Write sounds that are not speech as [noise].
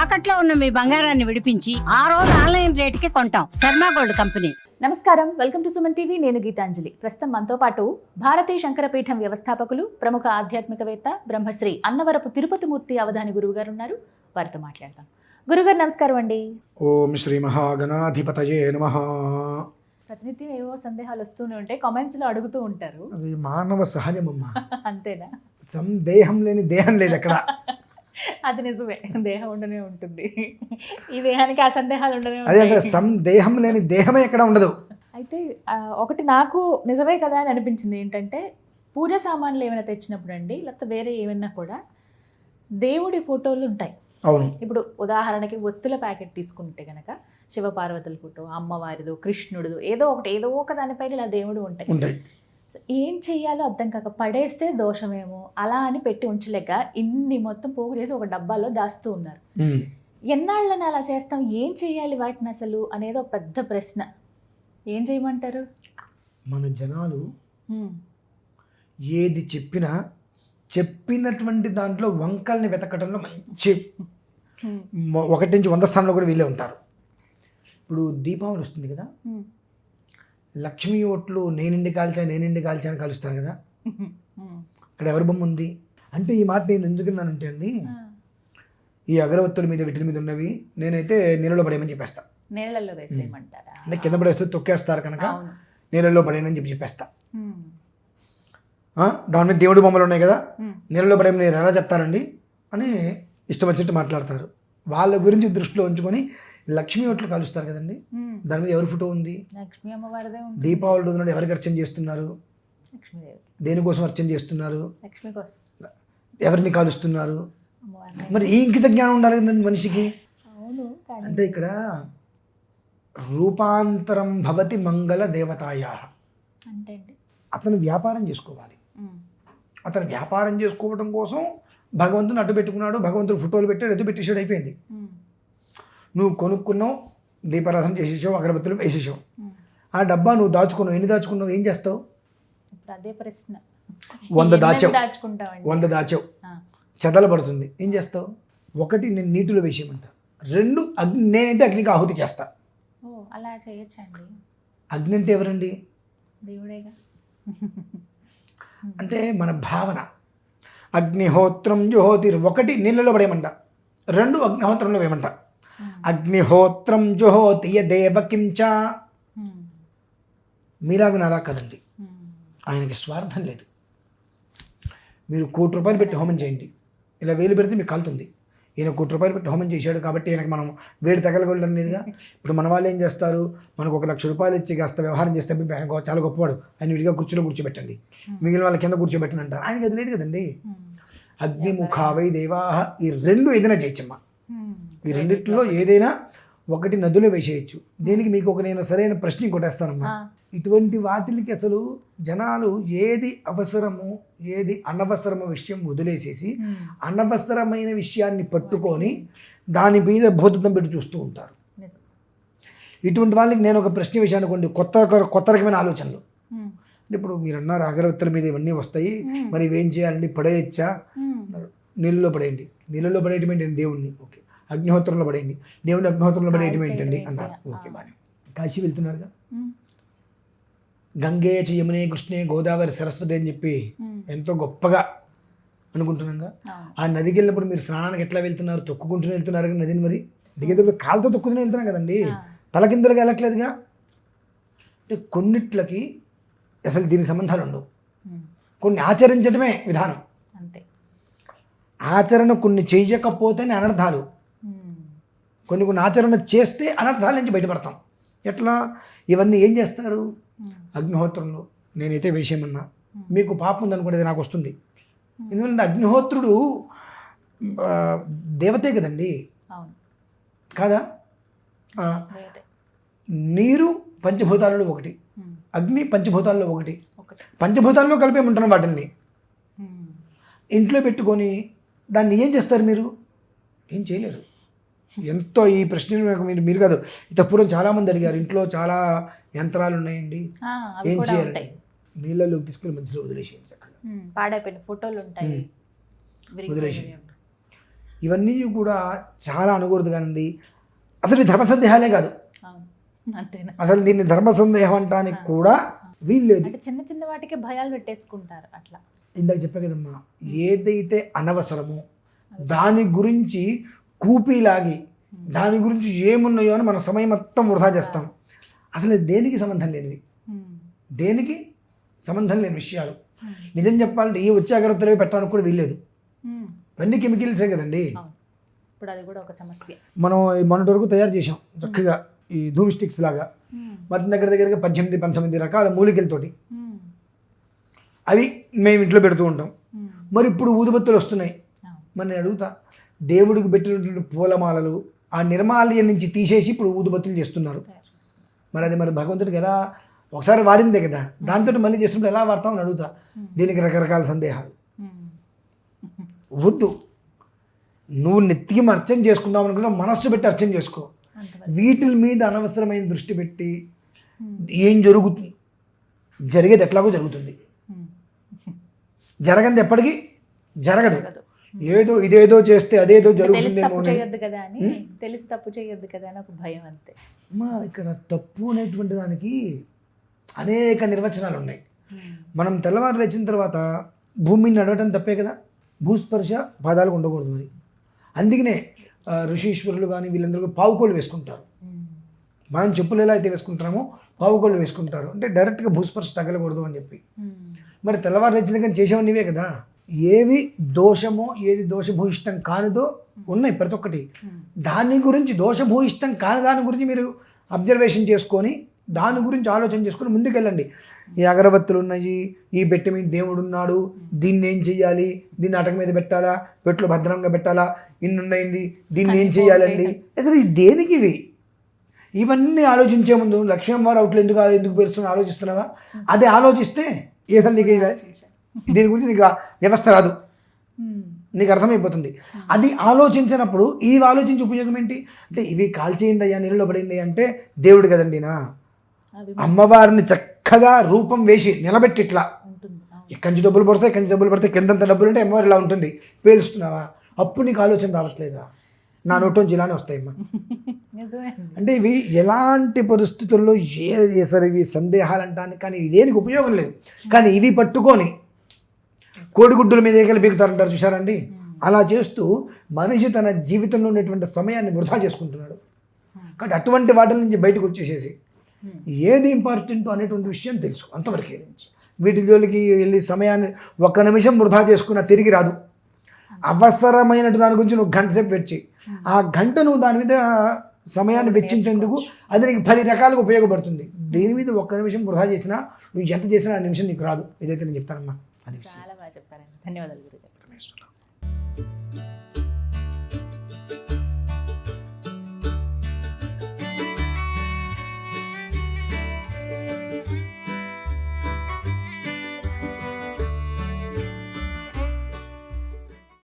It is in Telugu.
తాకట్లో ఉన్న మీ బంగారాన్ని విడిపించి ఆ రోజు ఆన్లైన్ రేటుకి కొంటాం. Sharma gold company. నమస్కారం. Welcome to Suman TV. నేను గీతాంజలి. ప్రస్తుతం మనతో పాటు భారతీయ శంకరపీఠం వ్యవస్థాపకులు ప్రముఖ ఆధ్యాత్మికవేత్త బ్రహ్మశ్రీ అన్నవరపు తిరుపతి మూర్తి అవధాని గురువు గారు ఉన్నారు వారితో మాట్లాడదాం. గురుగారు నమస్కారం అండి. ఓం శ్రీ మహాగణాధిపతయే నమ. ప్రతినిత్యం ఏవో సందేహాలు వస్తూనే ఉంటాయి. కామెంట్స్లో అడుగుతూ ఉంటారు. అది మానవ సహజమమ్మా. [laughs] అంతేనా? సందేహం లేని దేహం లేదు అక్కడ. [laughs] అది నిజమే. దేహం ఉండనే ఉంటుంది. ఈ దేహానికి ఆ సందేహాలు ఉండనే అదే అంటే ఉంటాయి. సందేహం లేని దేహమే ఎక్కడ ఉండదు. అయితే ఆ, ఒకటి నాకు నిజమే కదా అని అనిపించింది ఏంటంటే పూజ సామాన్లు ఏమైనా తెచ్చినప్పుడు అండి లేకపోతే వేరే ఏమైనా కూడా దేవుడి ఫోటోలు ఉంటాయి. అవును. ఇప్పుడు ఉదాహరణకి ఒత్తుల ప్యాకెట్ తీసుకుంటే కనుక శివపార్వతుల ఫోటో అమ్మవారిదో కృష్ణుడిదో ఏదో ఒకటి ఏదో ఒక దానిపైన ఇలా దేవుడు ఉంటాయి. ఏం చెయ్యాలో అర్థం కాక పడేస్తే దోషమేమో అలా అని పెట్టి ఉంచలేక ఇన్ని మొత్తం పోగు చేసి ఒక డబ్బాలో దాస్తూ ఉన్నారు. ఎన్నాళ్ళని అలా చేస్తాం? ఏం చేయాలి వాటిని అసలు అనేది ఒక పెద్ద ప్రశ్న. ఏం చేయమంటారు? మన జనాలు. ఏది చెప్పినా చెప్పినటువంటి దాంట్లో వంకల్ని వెతకడంలో మంచి ఒకటి నుంచి వంద స్థానంలో కూడా వీళ్ళే ఉంటారు. ఇప్పుడు దీపావళి వస్తుంది కదా. లక్ష్మీ ఓట్లు నేనిండి కాల్చా నేనిండి కాల్చా అని కలుస్తారు కదా? హ్మ్. ఇక్కడ ఎవరి బొమ్మ ఉంది? అంటే ఈ మాట నేను ఎందుకున్నానంటే అండి. ఈ అగరవత్తుల మీద వీటి మీద ఉన్నవి నేనైతే నీళ్ళలో పడేయమని చెప్పేస్తా. వేసేయమంటారా? అంటే కింద పడేస్తే తొక్కేస్తారు కనుక నీళ్ళలో పడేయమని చెప్పి చెప్పేస్తా. దాని మీద దేవుడి బొమ్మలు ఉన్నాయి కదా. నీళ్ళలో పడేయమని నేను ఎలా చెప్తారండి అని ఇష్టం వచ్చినట్టు మాట్లాడతారు. వాళ్ళ గురించి దృష్టిలో ఉంచుకొని లక్ష్మీ ఓట్లు కాలుస్తారు కదండి. దాని మీద ఎవరి ఫోటో ఉంది? లక్ష్మీ అమ్మవారిదే ఉంటుంది. దీపావళి రోజు నాడు ఎవరికి అర్చన చేస్తున్నారు? దేనికోసం అర్చన చేస్తున్నారు? లక్ష్మి కోసం. ఎవరిని కాలుస్తున్నారు? మరి ఈ ఇంకిత జ్ఞానం ఉండాలి కదండి మనిషికి. అంటే ఇక్కడ రూపాంతరం భవతి మంగళ దేవతాయా. అతను వ్యాపారం చేసుకోవాలి. అతను వ్యాపారం చేసుకోవడం కోసం భగవంతుని అడ్డు పెట్టుకున్నాడు భగవంతుడు ఫోటోలు పెట్టాడు ఎదు పెట్టేసాడు అయిపోయింది. నువ్వు కొనుక్కున్నావు దీపారాధన చేసేసావు అగరబత్తులు వేసేసావు. ఆ డబ్బా నువ్వు దాచుకున్నావు ఎన్ని దాచుకున్నావు ఏం చేస్తావు? అదే ప్రశ్న. వంద దాచావు. వంద దాచావు. ఆ. చెదల పడుతుంది. ఏం చేస్తావు? ఒకటి నేను నీటిలో వేసేయమంటా. రెండు అగ్ని నేనైతే అగ్నికి ఆహుతి చేస్తా. అలా చేయొచ్చండి. అగ్ని అంటే ఎవరండి? దేవుడేగా. అంటే మన భావన. అగ్నిహోత్రం జుహోతిర్ ఒకటి నీళ్ళలో పడేయమంట. రెండు అగ్నిహోత్రంలో వేయమంట. అగ్నిహోత్రం జుహోతి యదేవ కించ. హ్మ్. మీలాగా నాలా కదండి. హ్మ్. ఆయనకి స్వార్థం లేదు. మీరు కోటి రూపాయలు పెట్టి హోమం చేయండి. ఇలా వేలు పెడితే మీకు కాలుతుంది. ఈయన కోటి రూపాయలు పెట్టి హోమం చేశాడు కాబట్టి ఈయనకి మనం వేడి తగలగొట్టడం లేదుగా. ఇప్పుడు మన వాళ్ళు ఏం చేస్తారు? మనకు ఒక లక్ష రూపాయలు ఇచ్చి కాస్త వ్యవహారం చేస్తే ఆయన చాలా గొప్పవాడు. ఆయన విడిగా కుర్చీలో కూర్చోబెట్టండి. మిగిలిన వాళ్ళ కింద కూర్చోబెట్టండి అంటారు ఆయనకి అది లేదు కదండి. అగ్నిముఖావై దేవాహ. ఈ రెండు ఏదైనా చేయొచ్చమ్మా. ఈ రెండిట్లో ఏదైనా ఒకటి నదిలో వేసేయచ్చు దీనికి మీకు ఒక నేను సరైన ప్రశ్న కొట్టేస్తానమ్మా. ఇటువంటి వాటికి అసలు జనాలు ఏది అవసరము ఏది అనవసరమో విషయం వదిలేసేసి. అనవసరమైన విషయాన్ని పట్టుకొని దాని మీద భూతత్వం పెట్టి చూస్తూ ఉంటారు. ఇటువంటి వాళ్ళకి నేను ఒక ప్రశ్న విషయాన్ని కొన్ని కొత్త కొత్త రకమైన ఆలోచనలు. ఇప్పుడు మీరు అన్నారు అగరవత్తుల మీద ఇవన్నీ వస్తాయి. మరి ఇవేం చేయాలండి పడేయచ్చా. నీళ్ళలో పడేయండి నీళ్ళలో పడేయటం ఏంటండి దేవుణ్ణి ఓకే అగ్నిహోత్రంలో పడేయండి దేవుని అగ్నిహోత్రంలో పడేయటం ఏంటండి ఏంటి? అన్నారు. ఓకే బాగా కాశీ వెళ్తున్నారుగా. గంగే యమునే కృష్ణే గోదావరి సరస్వతి అని చెప్పి. ఎంతో గొప్పగా అనుకుంటున్నాగా. ఆ నదికి వెళ్ళినప్పుడు మీరు స్నానానికి ఎట్లా వెళ్తున్నారు తొక్కుకుంటూనే వెళ్తున్నారు కదా నదిని మరి దిగేటప్పుడు కాలుతో తొక్కుతూనే వెళ్తున్నాం కదండి. తలకిందులుగా వెళ్ళట్లేదుగా అంటే కొన్నిట్లకి అసలు దీనికి సంబంధాలు ఉండవు. కొన్ని ఆచరించడమే విధానం అంతే ఆచరణ కొన్ని చేయకపోతేనే అనర్థాలు. కొన్ని కొన్ని ఆచరణ చేస్తే అనర్థాల నుంచి బయటపడతాం. ఎట్లా? ఇవన్నీ ఏం చేస్తారు. అగ్నిహోత్రంలో నేనైతే వేసేయమన్నా మీకు పాపం ఉందనుకోండి అది నాకు వస్తుంది. ఎందుకంటే అగ్నిహోత్రుడు దేవతే కదండి. కాదా. నీరు పంచభూతాలలో ఒకటి. అగ్ని పంచభూతాల్లో ఒకటి. పంచభూతాల్లో కలిపేమంటున్నాం వాటిని. ఇంట్లో పెట్టుకొని దాన్ని ఏం చేస్తారు మీరు? ఏం చేయలేరు. ఎంతో ఈ ప్రశ్న మీరు మీరు కాదు. ఇంత పూర్వం చాలామంది అడిగారు. ఇంట్లో చాలా యంత్రాలు ఉన్నాయండి. ఏం చేయాలి? నీళ్ళలో తీసుకెళ్ళి మధ్యలో వదిలేసేయండి చక్కగా. పాడైపోయిన ఫోటోలు ఉంటాయి. ఇవన్నీ కూడా చాలా అనకూడదు కానండి. అసలు ధర్మ సందేహాలే కాదు. అసలు దీన్ని ధర్మ సందేహం అంటానికి కూడా వీల్లేదు చిన్న చిన్న వాటికి భయాలు పెట్టేసుకుంటారు అట్లా. ఇందాక చెప్పా కదమ్మా ఏదైతే అనవసరమో దాని గురించి కూపీలాగి దాని గురించి ఏమున్నాయో అని మన సమయం మొత్తం వృధా చేస్తాం. అసలు దేనికి సంబంధం లేనివి? దేనికి సంబంధం లేని విషయాలు? నిజం చెప్పాలంటే ఏ వచ్చే అగరత్తలు పెట్టడానికి కూడా వీల్లేదు. ఇవన్నీ కెమికల్సే కదండి. ఇప్పుడు అది కూడా ఒక సమస్య మనం ఈ మొన్నటి వరకు తయారు చేసాం చక్కగా ఈ ధూమ్ స్టిక్స్ లాగా. ఉమ్. మన దగ్గర దగ్గరగా పద్దెనిమిది పంతొమ్మిది రకాల మూలికలతోటి. అవి మేము ఇంట్లో పెడుతూ ఉంటాం. మరి ఇప్పుడు ఊదుబత్తులు వస్తున్నాయి. మరి నేను అడుగుతా దేవుడికి పెట్టినటువంటి పూలమాలలు ఆ నిర్మాల్యం నుంచి తీసేసి ఇప్పుడు ఊదుబత్తులు చేస్తున్నారు. మరి అది మరి భగవంతుడికి ఎలా ఒకసారి వాడిందే కదా దాంతో మళ్ళీ చేస్తున్నప్పుడు ఎలా వాడతాం అని అడుగుతా దీనికి రకరకాల సందేహాలు. వద్దు నువ్వు నెత్తికి అర్చన చేసుకుందాం అనుకున్నా మనస్సు పెట్టి అర్చన చేసుకో వీటి మీద అనవసరమైన దృష్టి పెట్టి. ఏం జరుగుతుంది జరిగేది ఎట్లాగో జరుగుతుంది. జరగంది ఎప్పటికీ జరగదు. ఏదో ఇదేదో చేస్తే అదేదో జరుగుతుందేమో అని. చేయొద్దు కదా అని తెలిసి తప్పు చేయొద్దు కదా అని ఒక భయం అంతే. అమ్మా ఇక్కడ తప్పు అనేటువంటి దానికి అనేక నిర్వచనాలు ఉన్నాయి. మనం తెల్లవారు లేచిన తర్వాత భూమిని నడవటం తప్పే కదా? భూస్పర్శ పాదాలకు ఉండకూడదు మరి. అందుకనే ఋషీశ్వరులు కానీ వీళ్ళందరూ పావుకోళ్ళు వేసుకుంటారు. మనం చెప్పులు ఎలా అయితే వేసుకుంటామో పావుకోళ్ళు వేసుకుంటారు. అంటే డైరెక్ట్గా భూస్పర్శ తగలకూడదు అని చెప్పి. మరి తెల్లవారు లేచిన కానీ చేసేవన్నీ నీవే కదా? ఏవి దోషమో ఏది దోషభూయిష్టం కానిదో ఉన్నాయి ప్రతి ఒక్కటి. దాని గురించి దోషభూయిష్టం కాని దాని గురించి మీరు అబ్జర్వేషన్ చేసుకొని దాని గురించి ఆలోచన చేసుకొని ముందుకెళ్ళండి. ఈ అగరబత్తులు ఉన్నాయి ఈ బెట్టి మీద దేవుడు ఉన్నాడు దీన్ని ఏం చెయ్యాలి దీన్ని అటక మీద పెట్టాలా పెట్లు భద్రంగా పెట్టాలా ఇన్ని ఉన్నాయింది దీన్ని ఏం చెయ్యాలండి? అసలు ఇది దేనికి ఇవి? ఇవన్నీ ఆలోచించే ముందు లక్ష్మీవారు అవుట్లు ఎందుకు ఎందుకు పేరుస్తున్నా ఆలోచిస్తున్నావా? అదే ఆలోచిస్తే ఏ అసలు నీకు దీని గురించి నీకు వ్యవస్థ రాదు. నీకు అర్థమైపోతుంది. అది ఆలోచించినప్పుడు ఇవి ఆలోచించి ఉపయోగం ఏంటి? అంటే ఇవి కాల్చేయండి అయ్యా నీళ్ళలో పడింది అంటే దేవుడు కదండి నా. అది అమ్మవారిని చక్కగా రూపం వేసి నిలబెట్టి ఇట్లా. ఎక్కడి నుంచి డబ్బులు పడతాయి ఎక్కడి నుంచి డబ్బులు పడతాయి కిందంత డబ్బులు ఉంటే అమ్మవారు ఇలా ఉంటుంది. పేలుస్తున్నావా? అప్పుడు నీకు ఆలోచన రావట్లేదా? నా నోట్లోంచి ఇలానే వస్తాయమ్మా. [laughs] అంటే ఇవి ఎలాంటి పరిస్థితుల్లో ఏ సరే ఇవి సందేహాలు అంటానికి కానీ దేనికి ఉపయోగం లేదు. కానీ ఇవి పట్టుకొని కోడిగుడ్డుల మీద ఏకలు బీగుతారంటారు చూసారండి అలా చేస్తూ మనిషి తన జీవితంలో ఉండేటువంటి సమయాన్ని వృధా చేసుకుంటున్నాడు. కాబట్టి అటువంటి వాటి నుంచి బయటకు వచ్చేసేసి ఏది ఇంపార్టెంట్ అనేటువంటి విషయం తెలుసు అంతవరకే. వీటి జోలికి వెళ్ళి సమయాన్ని ఒక్క నిమిషం వృధా చేసుకున్నా తిరిగి రాదు. అవసరమైన దాని గురించి నువ్వు గంట సేపు వెచ్చి ఆ గంట నువ్వు దాని మీద సమయాన్ని వెచ్చించేందుకు అది నీకు పది రకాలుగా ఉపయోగపడుతుంది. దీని మీద ఒక్క నిమిషం వృధా చేసినా నువ్వు ఎంత చేసినా ఆ నిమిషం నీకు రాదు. ఏదైతే నేను చెప్తానమ్మా అది విషయం. చెప్పారండి. ధన్యవాదాలు గురుగారు.